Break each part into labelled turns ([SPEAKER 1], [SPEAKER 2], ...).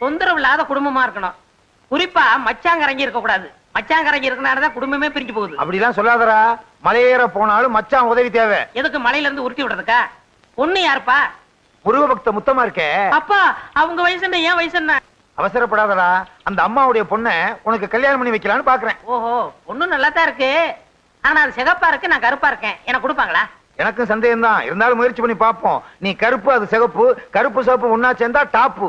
[SPEAKER 1] தொந்தரவு இல்லாத குடும்பமா இருக்கணும். குறிப்பா மச்சாங்கரங்கி இருக்க கூடாது மச்சாங்கரங்கி இருக்கனாலதான் குடும்பமே பிரிஞ்சு போகுது.
[SPEAKER 2] அப்படிலாம் சொல்லாதடா. மலையேற போனாலும் மச்சான் உதவி தேவை.
[SPEAKER 1] எதுக்கு மலையில இருந்து உருட்டி விடுறதுக்கா? பொண்ணு யாருப்பா?
[SPEAKER 2] முருக பக்த முத்தமா இருக்கே.
[SPEAKER 1] அப்பா அவங்க வயசு என்ன ஏன் வயசு என்ன?
[SPEAKER 2] அவசரப்படாதடா. அந்த அம்மாவுடைய பொண்ணை உனக்கு கல்யாணம் பண்ணி வைக்கலான்னு பாக்குறேன்.
[SPEAKER 1] ஓஹோ பொண்ணு நல்லா தான் இருக்கு. ஆனா அது சிகப்பா இருக்கு நான் கருப்பா இருக்கேன். எனக்கு கொடுப்பாங்களா?
[SPEAKER 2] எனக்கும் சந்தேகம் தான் இருந்தாலும் முயற்சி பண்ணி பார்ப்போம். நீ கருப்பு அது சிகப்பு. கருப்பு சிவப்பு ஒன்னா சேர்ந்தா டாப்பு.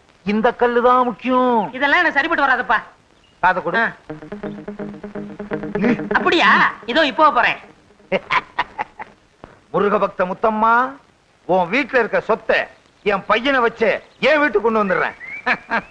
[SPEAKER 2] இந்த கல்லு தான் முக்கியம்.
[SPEAKER 1] இதெல்லாம் எனக்கு சரிப்பட்டு வராதுப்பா.
[SPEAKER 2] காதை கொடு.
[SPEAKER 1] அப்படியா? இதோ இப்போ போறேன்.
[SPEAKER 2] முருக பக்த முத்தம்மா உன் வீட்டுல இருக்க சொத்தை என் பையனை வச்சு என் வீட்டுக்கு கொண்டு வந்துடுறேன்.